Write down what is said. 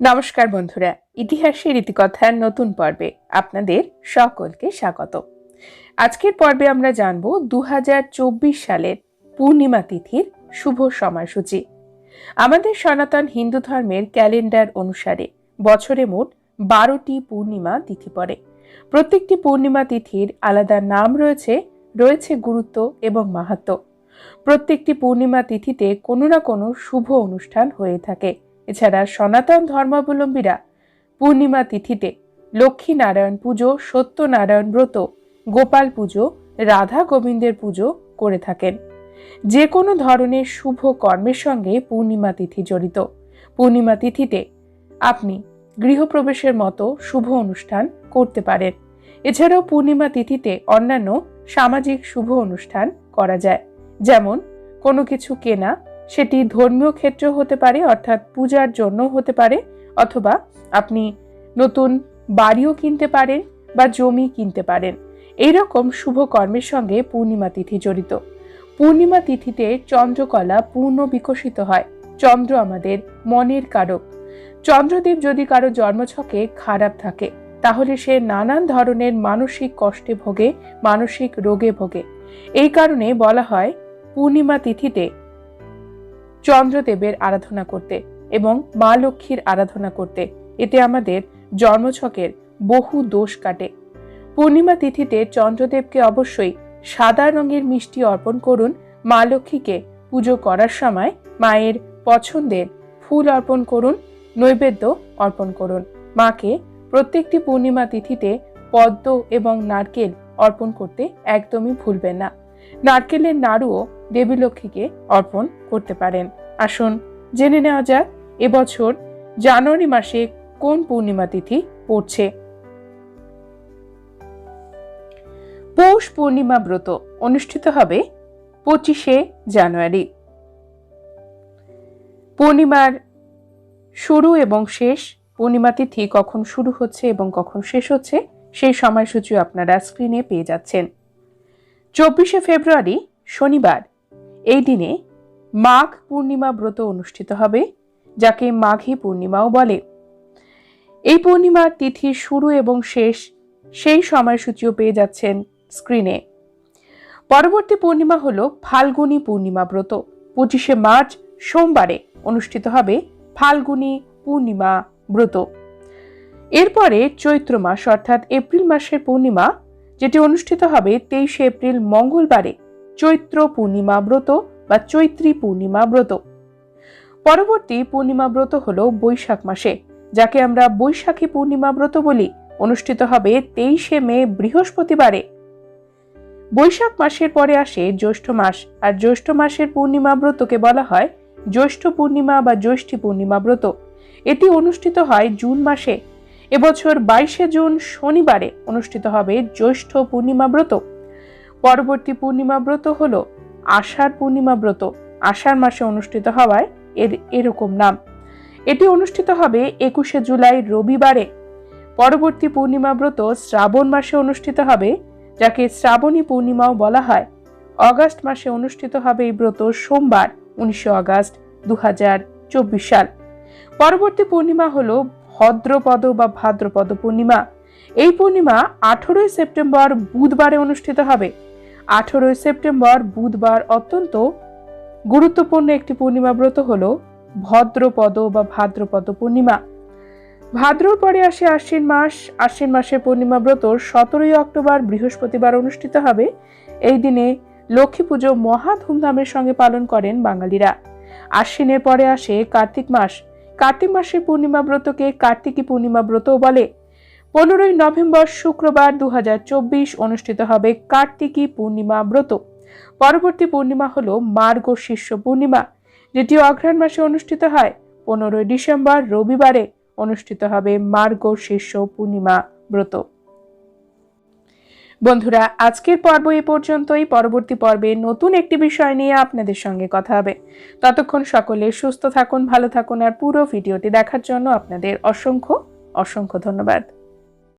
নমস্কার বন্ধুরা, ইতিহাসের ইতিকথার নতুন পর্বে আপনাদের সকলকে স্বাগত। আজকের পর্বে আমরা জানব দু হাজার চব্বিশ সালের পূর্ণিমা তিথির শুভ সময়সূচি। আমাদের সনাতন হিন্দু ধর্মের ক্যালেন্ডার অনুসারে বছরে মোট বারোটি পূর্ণিমা তিথি পড়ে। প্রত্যেকটি পূর্ণিমা তিথির আলাদা নাম রয়েছে রয়েছে গুরুত্ব এবং মাহাত্ম। প্রত্যেকটি পূর্ণিমা তিথিতে কোনো না কোনো শুভ অনুষ্ঠান হয়ে থাকে। এছাড়া সনাতন ধর্মাবলম্বীরা পূর্ণিমা তিথিতে লক্ষ্মী নারায়ণ পুজো, সত্যনারায়ণ ব্রত, গোপাল পুজো, রাধা গোবিন্দের পুজো করে থাকেন। যে কোনো ধরনের শুভ কর্মের সঙ্গে পূর্ণিমা তিথি জড়িত। পূর্ণিমা তিথিতে আপনি গৃহপ্রবেশের মতো শুভ অনুষ্ঠান করতে পারেন। এছাড়াও পূর্ণিমা তিথিতে অন্যান্য সামাজিক শুভ অনুষ্ঠান করা যায়। যেমন কোনো কিছু কেনা সেটি ধর্মীয় ক্ষেত্রেও হতে পারে, অর্থাৎ পূজার জন্য হতে পারে, অথবা আপনি নতুন বাড়িও কিনতে পারেন বা জমি কিনতে পারেন। এই রকম শুভ কর্মের সঙ্গে পূর্ণিমা তিথি জড়িত। পূর্ণিমা তিথিতে চন্দ্রকলা পূর্ণ বিকশিত হয়। চন্দ্র আমাদের মনের কারক। চন্দ্রদেব যদি কারও জন্মছকে খারাপ থাকে, তাহলে সে নানান ধরনের মানসিক কষ্টে ভোগে, মানসিক রোগে ভোগে। এই কারণে বলা হয় পূর্ণিমা তিথিতে চন্দ্রদেবের আরাধনা করতে এবং মা লক্ষ্মীর আরাধনা করতে। এতে আমাদের জন্মছকের বহু দোষ কাটে। পূর্ণিমা তিথিতে চন্দ্রদেবকে অবশ্যই সাদা রঙের মিষ্টি অর্পণ করুন। মা লক্ষ্মীকে পুজো করার সময় মায়ের পছন্দের ফুল অর্পণ করুন, নৈবেদ্য অর্পণ করুন। মাকে প্রত্যেকটি পূর্ণিমা তিথিতে পদ্ম এবং নারকেল অর্পণ করতে একদমই ভুলবেন না। নারকেলের নাড়ুও দেবী লক্ষ্মীকে অর্পণ করতে পারেন। আসুন, জেনে নেওয়া যাক, এবছর জানুয়ারি মাসে কোন পূর্ণিমা তিথি পড়ছে? পৌষ পূর্ণিমা ব্রত অনুষ্ঠিত হবে পঁচিশে জানুয়ারি। পূর্ণিমার শুরু এবং শেষ পূর্ণিমা তিথি কখন শুরু হচ্ছে এবং কখন শেষ হচ্ছে, সেই সময়সূচিও আপনারা স্ক্রিনে পেয়ে যাচ্ছেন। চব্বিশে ফেব্রুয়ারি শনিবার এই দিনে মাঘ পূর্ণিমা ব্রত অনুষ্ঠিত হবে, যাকে মাঘী পূর্ণিমাও বলে। এই পূর্ণিমার তিথির শুরু এবং শেষ সেই সময়সূচিও পেয়ে যাচ্ছেন স্ক্রিনে পরবর্তী পূর্ণিমা হল ফাল্গুনী পূর্ণিমা ব্রত। পঁচিশে মার্চ সোমবারে অনুষ্ঠিত হবে ফাল্গুনী পূর্ণিমা ব্রত। এরপরে চৈত্র মাস অর্থাৎ এপ্রিল মাসের পূর্ণিমা, যেটি অনুষ্ঠিত হবে তেইশে এপ্রিল মঙ্গলবারে। চৈত্র পূর্ণিমা ব্রত বা চৈত্রী পূর্ণিমা ব্রত। পরবর্তী পূর্ণিমা ব্রত হল বৈশাখ মাসে, যাকে আমরা বৈশাখী পূর্ণিমা ব্রত বলি। অনুষ্ঠিত হবে তেইশে মে, বৃহস্পতিবারে। বৈশাখ মাসের পরে আসে জ্যৈষ্ঠ মাস, আর জ্যৈষ্ঠ মাসের পূর্ণিমা ব্রতকে বলা হয় জ্যৈষ্ঠ পূর্ণিমা বা জ্যৈষ্ঠী পূর্ণিমা ব্রত। এটি অনুষ্ঠিত হয় জুন মাসে। এবছর বাইশে জুন শনিবারে অনুষ্ঠিত হবে জ্যৈষ্ঠ পূর্ণিমা ব্রত। পরবর্তী পূর্ণিমা ব্রত হল আষাঢ় পূর্ণিমা ব্রত। আষাঢ় মাসে অনুষ্ঠিত হওয়ায় এর এরকম নাম। এটি অনুষ্ঠিত হবে একুশে জুলাই রবিবারে। পরবর্তী পূর্ণিমা ব্রত শ্রাবণ মাসে অনুষ্ঠিত হবে, যাকে শ্রাবণী পূর্ণিমাও বলা হয়। অগাস্ট মাসে অনুষ্ঠিত হবে এই ব্রত সোমবার, উনিশে আগস্ট দু চব্বিশ সাল। পরবর্তী পূর্ণিমা হল ভদ্রপদ বা ভাদ্রপদ পূর্ণিমা। এই পূর্ণিমা আঠেরোই সেপ্টেম্বর বুধবারে অনুষ্ঠিত হবে। আঠেরোই সেপ্টেম্বর বুধবার অত্যন্ত গুরুত্বপূর্ণ একটি পূর্ণিমা ব্রত হল ভদ্রপদ বা ভাদ্রপদ পূর্ণিমা। ভাদ্রর পরে আসে আশ্বিন মাস। আশ্বিন মাসের পূর্ণিমা ব্রত সতেরোই অক্টোবর বৃহস্পতিবার অনুষ্ঠিত হবে। এই দিনে লক্ষ্মী পুজো মহা ধুমধামের সঙ্গে পালন করেন বাঙালিরা। আশ্বিনের পরে আসে কার্তিক মাস। কার্তিক মাসের পূর্ণিমা ব্রতকে কার্তিকী পূর্ণিমা ব্রতও বলে। পনেরোই নভেম্বর শুক্রবার দু হাজার চব্বিশ অনুষ্ঠিত হবে কার্তিকী পূর্ণিমা ব্রত। পরবর্তী পূর্ণিমা হল মার্গ শীর্ষ পূর্ণিমা যেটি অঘ্রাণ মাসে অনুষ্ঠিত হয়। পনেরোই ডিসেম্বর রবিবারে অনুষ্ঠিত হবে মার্গ শীর্ষ পূর্ণিমা ব্রত। বন্ধুরা, আজকের পর্ব এ পর্যন্তই। পরবর্তী পর্বে নতুন একটি বিষয় নিয়ে আপনাদের সঙ্গে কথা হবে। ততক্ষণ সকলে সুস্থ থাকুন, ভালো থাকুন, আর পুরো ভিডিওটি দেখার জন্য আপনাদের অসংখ্য অসংখ্য ধন্যবাদ।